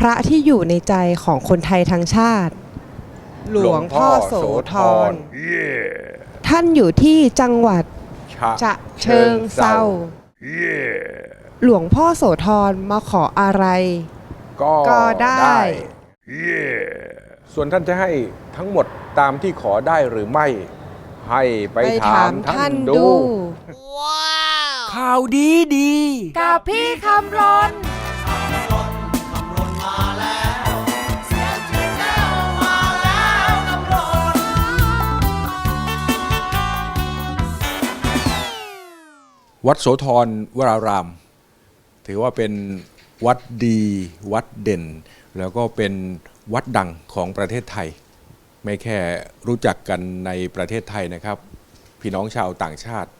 พระที่อยู่ในใจของคนไทยทั้งชาติ หลวงพ่อโสธร ท่านอยู่ที่จังหวัดชะจะเชิงเซาหลวงพ่อโสธรมาขออะไรก็ก็ได้ ส่วนท่านจะให้ทั้งหมดตามที่ขอได้หรือไม่ ให้ไปไปถาถามมท่าท่านนดูดูข่าวดีดี กับพี่คำรน วัดโสธรวราราม ถือว่าเป็นวัดดีวัดเด่น แล้วก็เป็นวัดดังของประเทศไทย ไม่แค่รู้จักกันในประเทศไทยนะครับ พี่น้องชาวต่างชาติ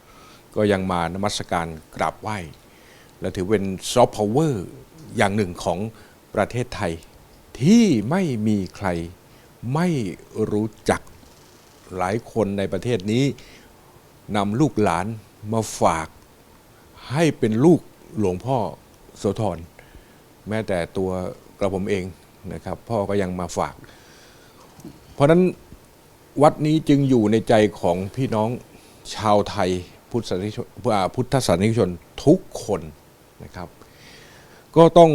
ก็ยังมานมัสการกราบไหว้ และถือเป็นซอฟต์พาวเวอร์อย่างหนึ่งของประเทศไทย ที่ไม่มีใครไม่รู้จักหลายคนในประเทศนี้นำลูกหลานมาฝาก ให้เป็นลูกหลวงพ่อโสธรแม้แต่ตัวกระผมเองนะครับ พ่อก็ยังมาฝาก เพราะนั้นวัดนี้จึงอยู่ในใจของพี่น้องชาวไทยพุทธศาสนิกชนพุทธศาสนิกชนทุกคนนะครับ ก็ต้อง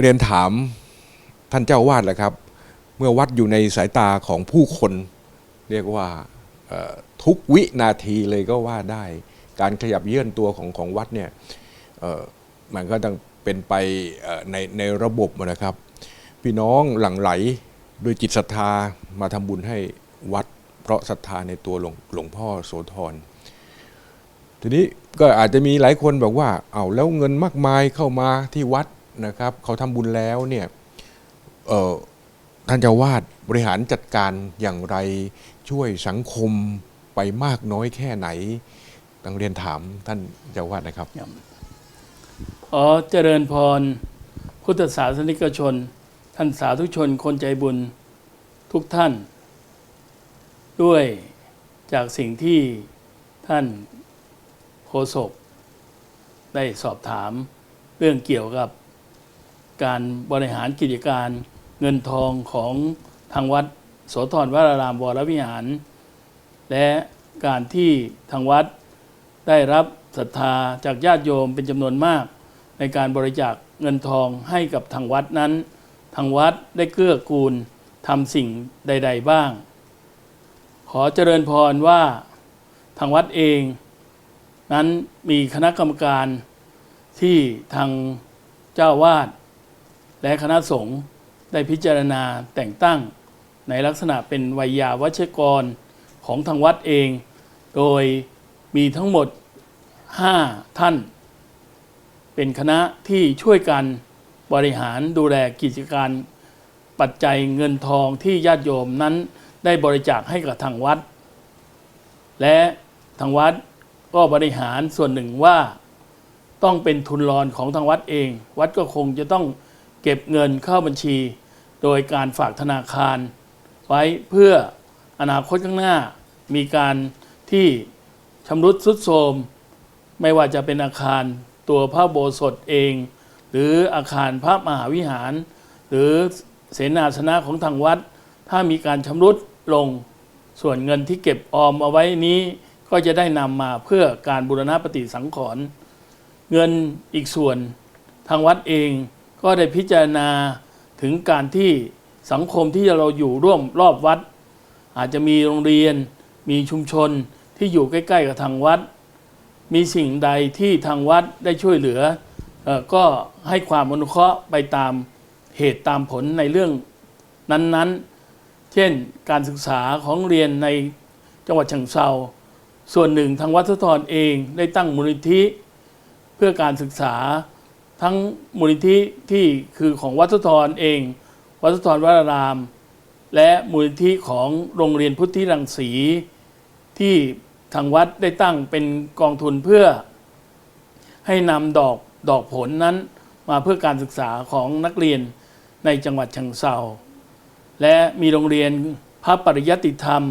เรียนถามท่านเจ้าวาดแหละครับ เมื่อวัดอยู่ในสายตาของผู้คน เรียกว่าทุกวินาทีเลยก็ว่าได้ การขยับเยื่อนตัวของของวัดเนี่ยมันก็ต้องเป็นไปในในระบบนะครับ พี่น้องหลั่งไหลด้วยจิตศรัทธามาทำบุญให้วัด เพราะศรัทธาในตัวหลวงหลวงพ่อโสธรทีนี้ก็อาจจะมีหลายคนบอกว่าเอาแล้วเงินมากมายเข้ามาที่วัดนะครับ เขาทำบุญแล้วเนี่ยท่านเจ้าวาดบริหารจัดการอย่างไรช่วยสังคมไปมากน้อยแค่ไหน ต้องเรียนถามท่านเจ้าวาดนะครับ ขอเจริญพร พุทธศาสนิกชน ท่านสาธุชนคนใจบุญทุกท่าน ด้วยจากสิ่งที่ท่านโฆษกได้สอบถามเรื่องเกี่ยวกับการบริหารกิจการเงินทองของทางวัดโสธรวรารามวรวิหาร และการที่ทางวัด ได้รับศรัทธาจากญาติโยมเป็นจำนวนมาก ในการบริจาคเงินทองให้กับทางวัดนั้น ทางวัดได้เกื้อกูลทำสิ่งใด ๆ บ้าง ขอเจริญพรว่าทางวัดเอง นั้นมีคณะกรรมการที่ทางเจ้าวาด และคณะสงฆ์ได้พิจารณาแต่งตั้งในลักษณะเป็นวัยยาวัชกรของทางวัดเอง โดย มีทั้งหมด 5 ท่าน เป็นคณะที่ช่วยกันบริหารดูแลกิจการ ปัจจัยเงินทองที่ญาติโยมนั้นได้บริจาคให้กับทางวัด และทางวัดก็บริหารส่วนหนึ่งว่าต้องเป็นทุนรอนของทางวัดเอง วัดก็คงจะต้องเก็บเงินเข้าบัญชี โดยการฝากธนาคาร ไว้เพื่ออนาคตข้างหน้ามีการที่ ชำรุดทรุดโทรม ไม่ว่าจะเป็นอาคารตัวพระโบสถเอง หรืออาคารพระมหาวิหาร หรือเสนาสนะของทางวัด ถ้ามีการชำรุดลง ส่วนเงินที่เก็บออมเอาไว้นี้ก็จะได้นำมาเพื่อการบูรณะปฏิสังขรณ์เงินอีกส่วนทางวัดเองก็ได้พิจารณาถึงการที่สังคมที่เราอยู่ร่วมรอบวัด อาจจะมีโรงเรียน มีชุมชน ที่อยู่ใกล้ ๆ กับทางวัด มีสิ่งใดที่ทางวัดได้ช่วยเหลืออก็ให้ความอนุเคราะห์ไปตามเหตุตามผลในเรื่องนั้นๆ เช่นการศึกษาของเรียนในจังหวัดเชียงเซาส่วนหนึ่งทางวัดสุธรเองได้ตั้งมูลนิธิเพื่อการศึกษาทั้งมูลนิธิที่คือของวัดสุธรเอง วัดสุธรวราราม และมูลนิธิของโรงเรียนพุทธิรังสีที่ ทางวัดได้ตั้งเป็นกองทุนเพื่อให้นำดอกดอกผลนั้นมาเพื่อการศึกษาของนักเรียนในจังหวัดชียงเซาและมีโรงเรียนพระปริยติธรรม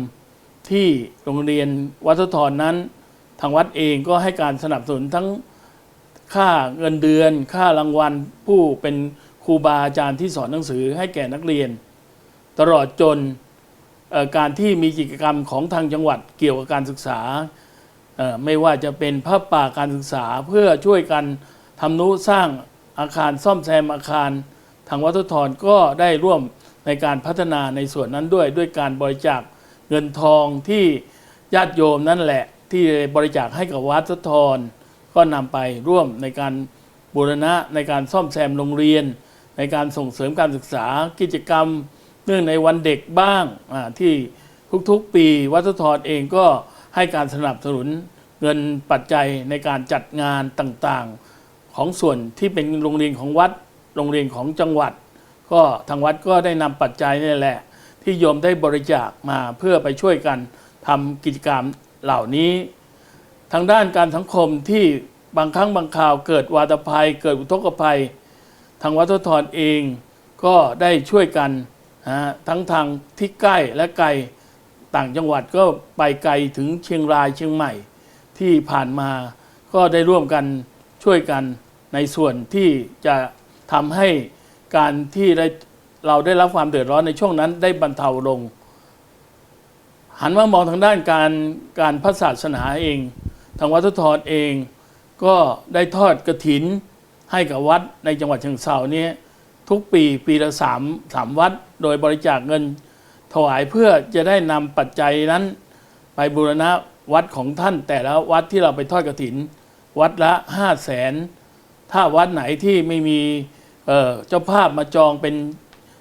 ที่โรงเรียนวัดสุธรนั้น ทางวัดเองก็ให้การสนับสนุนทั้งค่าเงินเดือน ค่ารางวัลผู้เป็นครูบาอาจารย์ที่สอนหนังสือให้แก่นักเรียน ตลอดจน การที่มีกิจกรรมของทางจังหวัดเกี่ยวกับการศึกษา ไม่ว่าจะเป็นพระป่าการศึกษาเพื่อช่วยกันทำนุสร้างอาคารซ่อมแซมอาคาร ทางวัดทุทรก็ได้ร่วมในการพัฒนาในส่วนนั้นด้วยด้วยการบริจาคเงินทองที่ญาติโยมนั่นแหละ ที่บริจาคให้กับวัดทุทรก็นำไปร่วมในการบูรณะในการซ่อมแซมโรงเรียน ในการส่งเสริมการศึกษากิจกรรม เนื่องในวันเด็กบ้างที่ทุกๆ ปีวัดทุทรเองก็ให้การสนับสนุนเงินปัจจัยในการจัดงานต่างๆ ของส่วนที่เป็นโรงเรียนของวัด โรงเรียนของจังหวัด ก็ทางวัดก็ได้นำปัจจัยนี่แหละ ที่โยมได้บริจาคมาเพื่อไปช่วยกันทำกิจกรรมเหล่านี้ ทางด้านการสังคมที่บางครั้งบางคราวเกิดวาตภัย เกิดอุทกภัย ทางวัดททรเองก็ได้ช่วยกัน นะฮะทั้งทางที่ใกล้และไกลต่างจังหวัดก็ไปไกลถึงเชียงรายเชียงใหม่ที่ผ่านมาก็ได้ร่วมกันช่วยกันในส่วนที่จะทำให้การที่ได้เราได้รับความเดือดร้อนในช่วงนั้นได้บรรเทาลง หันมามองทางด้านการการพระศาสนาเอง ทางวัดทุทรเองก็ได้ทอดกระถินให้กับวัดในจังหวัดเชียงเทรานี้ทุกปีปีละสามสามวัด โดยบริจาคเงินถวายเพื่อจะได้นำปัจจัยนั้น ไปบูรณะวัดของท่าน แต่ละวัดที่เราไปทอดกระถิน วัดละห้าแสนถ้าวัดไหนที่ไม่มีเออจ้าภาพมาจองเป็น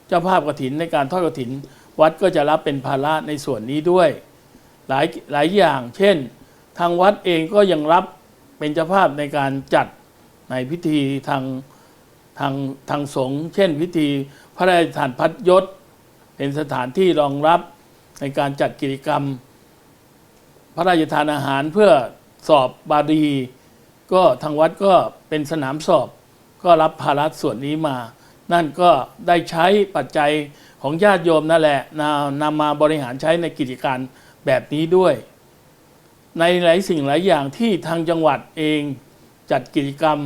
เจ้าภาพกระถินในการทอดกระถิน วัดก็จะรับเป็นภาระในส่วนนี้ด้วย หลายหลายอย่าง เช่น ทางวัดเองก็ยังรับเป็นเจ้าภาพในการจัดในพิธีทางทางทางสงฆ์เช่นพิธี พระราชทานพัดยศ เป็นสถานที่รองรับในการจัดกิจกรรม พระราชทานอาหารเพื่อสอบบาลีก็ทางวัดก็เป็นสนามสอบ ก็รับภาระส่วนนี้มา นั่นก็ได้ใช้ปัจจัยของญาติโยมนั่นแหละนำนำมาบริหารใช้ในกิจการแบบนี้ด้วย ในหลายสิ่งหลายอย่างที่ทางจังหวัดเองจัดกิจกรรม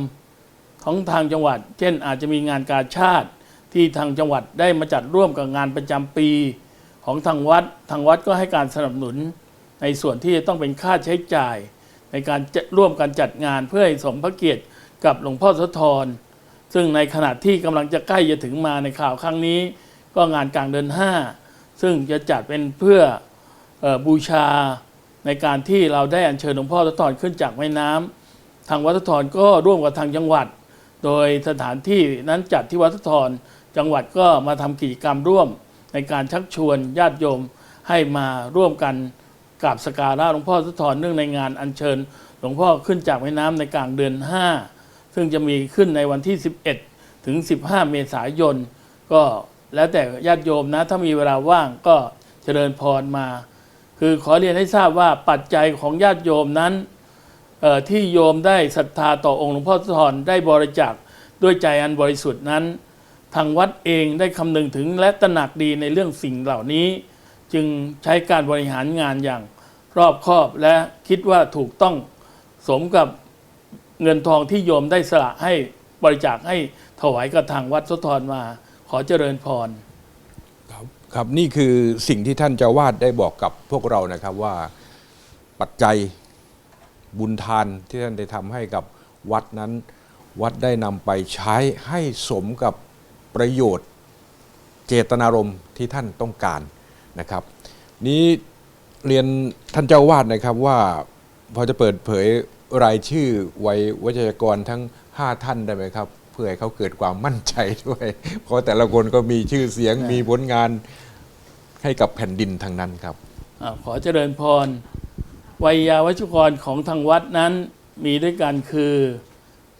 ของทางจังหวัด เช่นอาจจะมีงานกาชาติ ที่ทางจังหวัดได้มาจัดร่วมกับงานประจำปีของทางวัด ทางวัดก็ให้การสนับสนุน ในส่วนที่จะต้องเป็นค่าใช้จ่าย ในการร่วมกันจัดงานเพื่อให้สมพระเกียรติกับหลวงพ่อสธรซึ่งในขณะที่กำลังจะใกล้จะถึงมาในข่าวครั้งนี้ ก็งานกลางเดือน5 ซึ่งจะจัดเป็นเพื่ออบูชาในการที่เราได้อัญเชิญหลวงพ่อสธรขึ้นจากแม่น้ำทางวัดสธรก็ร่วมกับทางจังหวัด โดยสถานที่นั้นจัดที่วัดสธร จังหวัดก็มาทำกิจกรรมร่วมในการชักชวนญาติโยมให้มาร่วมกันกราบสการะหลวงพ่อโสธรเนื่องในงานอัญเชิญ หลวงพ่อขึ้นจากแม่น้ำในกลางเดือน 5 ซึ่งจะมีขึ้นในวันที่ 11 ถึง 15 เมษายน ก็แล้วแต่ญาติโยมนะ ถ้ามีเวลาว่างก็เจริญพรมา คือขอเรียนให้ทราบว่าปัจจัยของญาติโยมนั้นที่โยมได้ศรัทธาต่อองค์หลวงพ่อโสธรได้บริจาคด้วยใจอันบริสุทธิ์นั้น ทางวัดเองได้คำนึงถึงและตระหนักดีในเรื่องสิ่งเหล่านี้ จึงใช้การบริหารงานอย่างรอบคอบและคิดว่าถูกต้องสมกับเงินทองที่โยมได้สละให้บริจาคให้ถวายกับทางวัดโสธรมา ขอเจริญพรครับครับนี่คือสิ่งที่ท่านเจ้าวาดได้บอกกับพวกเรานะครับว่าปัจจัยบุญทานที่ท่านได้ทำให้กับวัดนั้น วัดได้นำไปใช้ให้สมกับ ประโยชน์ เจตนารมณ์ที่ท่านต้องการนะครับ นี้เรียนท่านเจ้าวาดนะครับว่าพอจะเปิดเผยรายชื่อวัยวัชยกรทั้ง 5 ท่านได้ไหมครับ เพื่อให้เขาเกิดความมั่นใจด้วย เพราะแต่ละคนก็มีชื่อเสียงมีผลงานให้กับแผ่นดินทางนั้นครับอขอเจริญพรวัยยาวัชกรของทางวัดนั้นมีด้วยกันคือ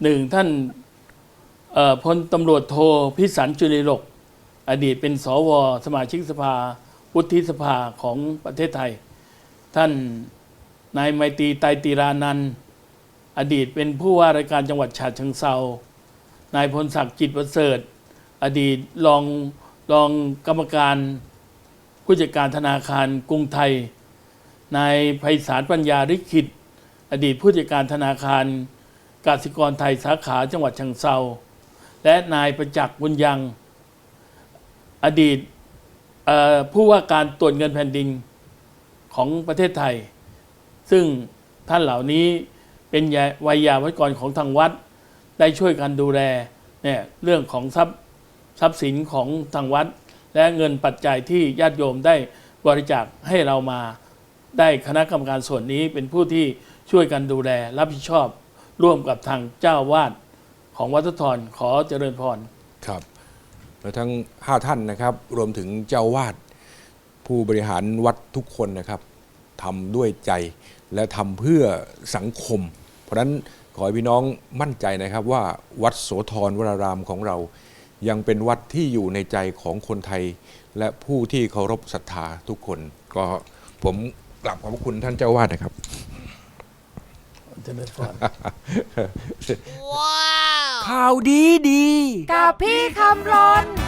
หนึ่งท่าน พลตำรวจโทพิสันจุลิลก อดีตเป็นสวสมาชิกสภาวุฒิสภาของประเทศไทย ท่านนายไมตรีไตตีรานันอดีตเป็นผู้ว่าราชการจังหวัดฉะเชิงเซานายพลศักดิ์จิตประเสริฐ อดีตรองรองกรรมการผู้จัดการธนาคารกรุงไทย นายไพศาลปัญญาริขิต อดีตผู้จัดการธนาคารกสิกรไทยสาขาจังหวัดเชียงเซา และนายประจักษ์บุญยังอดีตผู้ว่าการตรวจเงินแผ่นดินของประเทศไทย ซึ่งท่านเหล่านี้เป็นวัยยาวัจกรของทางวัด ได้ช่วยกันดูแลเนี่ยเรื่องของทรัพย์ทรัพย์สินของทางวัด และเงินปัจจัยที่ญาติโยมได้บริจาคให้เรามาได้คณะกรรมการส่วนนี้เป็นผู้ที่ช่วยกันดูแลรับผิดชอบร่วมกับทางเจ้าวาด ของวัดทุกทรขอเจริญพรครับแล้วทั้ง 5 ท่านนะครับ รวมถึงเจ้าวาดผู้บริหารวัดทุกคนนะครับทำด้วยใจและทำเพื่อสังคม เพราะฉะนั้นขอให้พี่น้องมั่นใจนะครับว่าวัดโสธรวรารามของเรา ยังเป็นวัดที่อยู่ในใจของคนไทย และผู้ที่เคารพศรัทธาทุกคน ก็ผมกลับขอบพระคุณท่านเจ้าวาดนะครับ เจริญพร ข่าวดีดี กับพี่คำรน